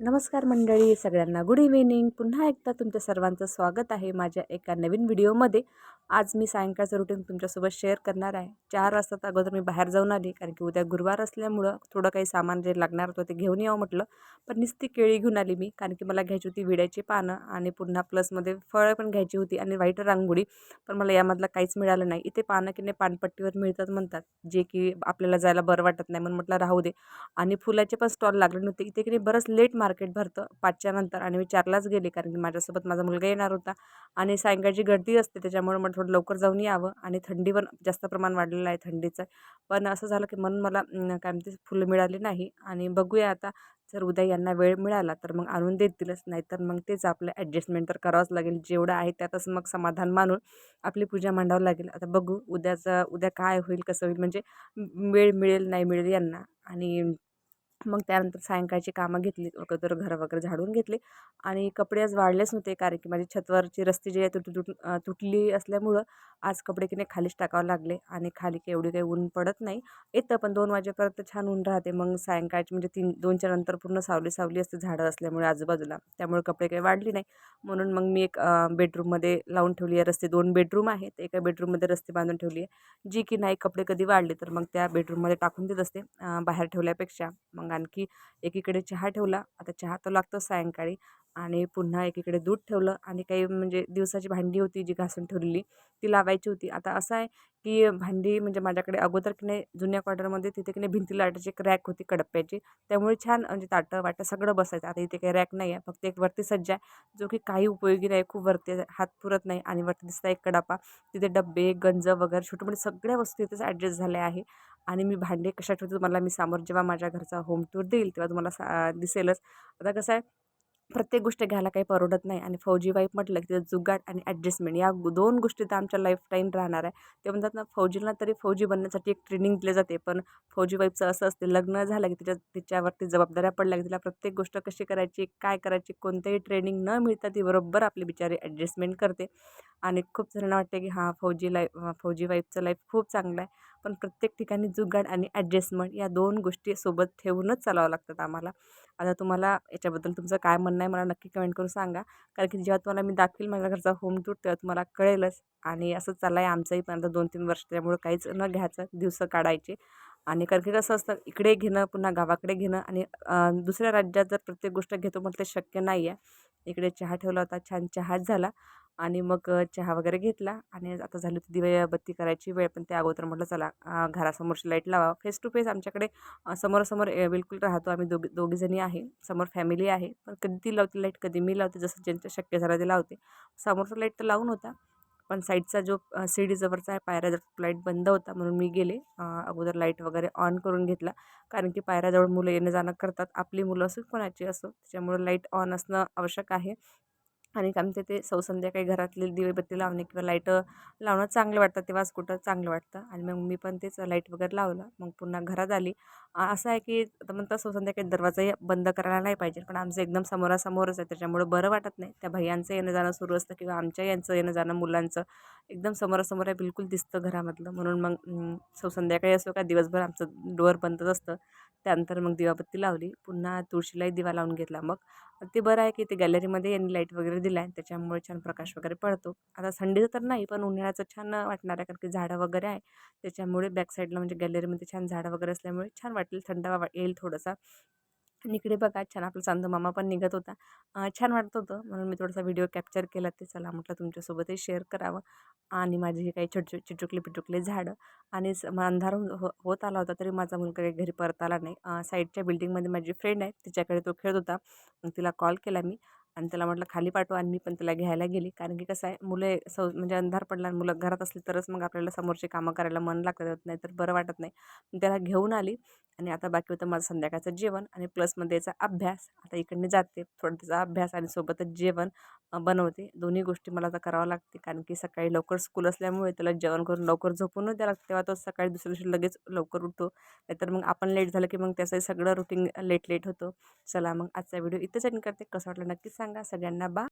नमस्कार मंडळी सगळ्यांना गुड इव्हिनिंग पुन्हा एकदा तुमच्या सर्वांचं स्वागत आहे माझ्या एका नवीन व्हिडिओमध्ये आज मी सायंकाळचं रुटीन तुमच्यासोबत शेअर करणार आहे. चार वाजता अगोदर मी बाहेर जाऊन आली कारण की उद्या गुरुवार असल्यामुळं थोडं काही सामान जे लागणार होतं ते घेऊन यावं म्हटलं. पण नुसती केळी घेऊन आली मी कारण की मला घ्यायची होती विड्याची पानं आणि पुन्हा प्लसमध्ये फळं पण घ्यायची होती आणि व्हाईट रांगोळी. पण मला यामधलं काहीच मिळालं नाही. इथे पानं की नाही पानपट्टीवर मिळतात म्हणतात जे की आपल्याला जायला बरं वाटत नाही म्हणून म्हटलं राहू दे. आणि फुलाचे पण स्टॉल लागले नव्हते. इथे की नाही बरंच लेट मार्केट भरतं पाचच्या नंतर आणि मी चारलाच गेले कारण की माझ्यासोबत माझा मुलगा येणार होता. आणि सायंकाळची गर्दी असते त्याच्यामुळे मला थोडं लवकर जाऊन यावं आणि थंडी पण जास्त प्रमाण वाढलेलं आहे थंडीचं. पण असं झालं की म्हणून मला काय म्हणते फुलं मिळाली नाही. आणि बघूया आता जर उद्या यांना वेळ मिळाला तर मग आणून देतीलच. नाहीतर मग तेच आपलं ॲडजस्टमेंट तर करावंच लागेल. जेवढं आहे त्यातच मग समाधान मानून आपली पूजा मांडावं लागेल. आता बघू उद्याचं उद्या काय होईल कसं होईल म्हणजे वेळ मिळेल नाही मिळेल यांना. आणि मग त्यानंतर सायंकाळची कामं घेतली अगोदर घरं वगैरे झाडून घेतले आणि कपडे आज वाढलेच नव्हते कारण की माझी छतावरची रस्ती जी आहे तुट तुट तुटली असल्यामुळं आज कपडे की नाही खालीच टाकावं लागले आणि खाली काही एवढी काही ऊन पडत नाही. येतं पण दोन वाजेपर्यंत छान ऊन राहते. मग सायंकाळची म्हणजे तीन दोनच्या नंतर पूर्ण सावली सावली असते झाडं असल्यामुळे आजूबाजूला. त्यामुळे कपडे काही वाढली नाही. म्हणून मग मी एक बेडरूममध्ये लावून ठेवली आहे. रस्ते दोन बेडरूम आहेत. एका बेडरूममध्ये रस्ते बांधून ठेवली आहे. जी की नाही कपडे कधी वाढले तर मग त्या बेडरूममध्ये टाकून देत असते बाहेर ठेवल्यापेक्षा. मग आणखी एकीकडे चहा ठेवला. आता चहा तर लागतो सायंकाळी. आणि पुन्हा एकीकडे दूध ठेवलं आणि काही म्हणजे दिवसाची भांडी होती जी घासून ठेवलेली ती लावायची होती. आता असं आहे की भांडी म्हणजे माझ्याकडे अगोदर की नाही जुन्या क्वार्टरमध्ये तिथे की नाही भिंती लाटायची एक रॅक होती कडप्प्याची. त्यामुळे छान म्हणजे ताटं वाटं सगळं बसायचं. आता इथे काही रॅक नाही आहे फक्त एक वरती सज्जा आहे जो की काही उपयोगी नाही खूप वरती हात पुरत नाही आणि वरती दिसता एक कडापा. तिथे डब्बे गंज वगैरे छोटे मोठे सगळ्या वस्तू तिथेच ॲडजस्ट झाल्या आहे. आणि मी भांडे कशा ठेवते तुम्हाला मी समोर जेव्हा माझ्या घरचा होम टूर देईल तेव्हा तुम्हाला सा दिसेलच. आता कसं आहे प्रत्येक गोष्ट घ्यायला काही परवडत नाही आणि फौजी वाईफ म्हटलं की त्याचं जुगाड आणि ॲडजस्टमेंट या दोन गोष्टी तर आमच्या लाईफ टाईम राहणार आहे. ते म्हणतात ना फौजीला तरी फौजी बनण्यासाठी एक ट्रेनिंग दिले जाते पण फौजी वाईफचं असं असते लग्न झालं की तिच्या तिच्यावरती जबाबदाऱ्या पडल्या की तिला प्रत्येक गोष्ट कशी करायची काय करायची कोणतेही ट्रेनिंग न मिळता ती बरोबर आपली बिचारी ॲडजस्टमेंट करते. आणि खूप जणांना वाटते की हां फौजी लाईफ फौजी वाईफचं लाईफ खूप चांगलं आहे पण प्रत्येक ठिकाणी जुगाड आणि ॲडजस्टमेंट या दोन गोष्टी सोबत ठेवूनच चालावं लागतात आम्हाला. आता तुम्हाला याच्याबद्दल तुमचं काय म्हणणं नाही मला नक्की कमेंट करून सांगा. कारण की जेव्हा तुम्हाला मी दाखवेल माझ्या घरचा होम टूर तेव्हा तुम्हाला कळेलच. आणि असं चाललं आहे आमचंही पण आता दोन तीन वर्ष त्यामुळे काहीच न घ्यायचं दिवसं काढायचे. आणि कारण की कसं असतं इकडे घेणं पुन्हा गावाकडे घेणं आणि दुसऱ्या राज्यात जर प्रत्येक गोष्ट घेतो म्हटलं शक्य नाही आहे इकडे चहा ठेवला होता छान चहाच झाला. आणि मग चहा वगैरे घेतला आणि आता झाली होती बत्ती करायची वेळ पण त्या अगोदर म्हटलं चला घरासमोरची लाइट लावा. फेस टू फेस आमच्याकडे समोरासमोर बिलकुल राहतो आम्ही दोघी दोघीजणी आहे. समोर फॅमिली आहे. पण कधी ती लावते लाइट कधी मी लावते जसं ज्यांच्या शक्य झालं ते लावते. समोरचा लाइट तर लावून होता पण साईडचा जो जवळचा आहे पायऱ्याजवळ लाइट बंद होता म्हणून मी गेले. अगोदर लाइट वगैरे ऑन करून घेतला. कारण की पायऱ्याजवळ मुलं येणं जाणं करतात. आपली मुलं असो कोणाची असो त्याच्यामुळे लाइट ऑन असणं आवश्यक आहे. आणि आमच्या ते सौ संध्याकाळी घरातले दिवेबत्ती लावणे किंवा लाइट लावणं चांगलं वाटतं तेव्हाच कुठं चांगलं वाटतं. आणि मग मी पण तेच लाइट वगैरे लावलं. मग पुन्हा घरात आली. असं आहे की आता म्हणतात सौ संध्याकाळी दरवाजाही बंद करायला नाही पाहिजे. पण आमचं एकदम समोरासमोरच आहे. त्याच्यामुळे बरं वाटत नाही. त्या भैयांचं येणं जाणं सुरू असतं किंवा आमच्या यांचं येणं जाणं मुलांचं. एकदम समोरासमोर आहे. बिलकुल दिसतं घरामधलं. म्हणून मग सौ संध्याकाळी असो का दिवसभर आमचं डोअर बंदच असतं. त्यानंतर मग दिवाबत्ती लावली. पुन्हा तुळशीलाही दिवा लावून घेतला मग. ते बरं आहे की ते गॅलरीमध्ये यांनी लाइट वगैरे दिला आहे त्याच्यामुळे छान प्रकाश वगैरे पडतो. आता संडेचं तर नाही पण उन्हाळ्याचं छान वाटणार आहे कारण की झाडं वगैरे आहे. त्याच्यामुळे बॅक साईडला म्हणजे गॅलरीमध्ये छान झाडं वगैरे असल्यामुळे छान वाटेल थंडावा येईल थोडासा. आणि इकडे बघा छान आपला चांदू मामा पण निघत होता. छान वाटत होतं म्हणून मी थोडासा व्हिडिओ कॅप्चर केला ते. चला म्हटलं तुमच्यासोबतही शेअर करावं. आणि माझी हे काही छोटे चिटुकले पिटुकले झाडं. आणि अंधार हो होत आला होता तरी माझा मुलगा काही घरी परत आला नाही. साईडच्या बिल्डिंगमध्ये माझी फ्रेंड आहे तिच्याकडे तो खेळत होता. मग तिला कॉल केला मी. आणि त्याला म्हटलं खाली पाठवा आणि मी पण त्याला घ्यायला गेली. कारण की कसं आहे मुलं सौ म्हणजे अंधार पडला आणि मुलं घरात असली तरच मग आपल्याला समोरची कामं करायला मन लागत नाही तर बरं वाटत नाही. त्याला घेऊन आली आणि आता बाकी होतं माझं संध्याकाळचं जेवण आणि प्लसमध्ये याचा अभ्यास. आता इकडनं जाते थोडं त्याचा अभ्यास आणि सोबतच जेवण बनवते. दोन्ही गोष्टी मला आता करावं लागते कारण की सकाळी लवकर स्कूल असल्यामुळे त्याला जेवण करून लवकर झोपून द्यावं लागतं. तेव्हा तो सकाळी दुसऱ्या दिवशी लगेच लवकर उठतो. नाहीतर मग आपण लेट झालं की मग त्याचं सगळं रुटीन लेट लेट होतं. चला मग आजचा व्हिडिओ इथंच एंड करते. कसं वाटलं नक्कीच सांगा सगळ्यांना बा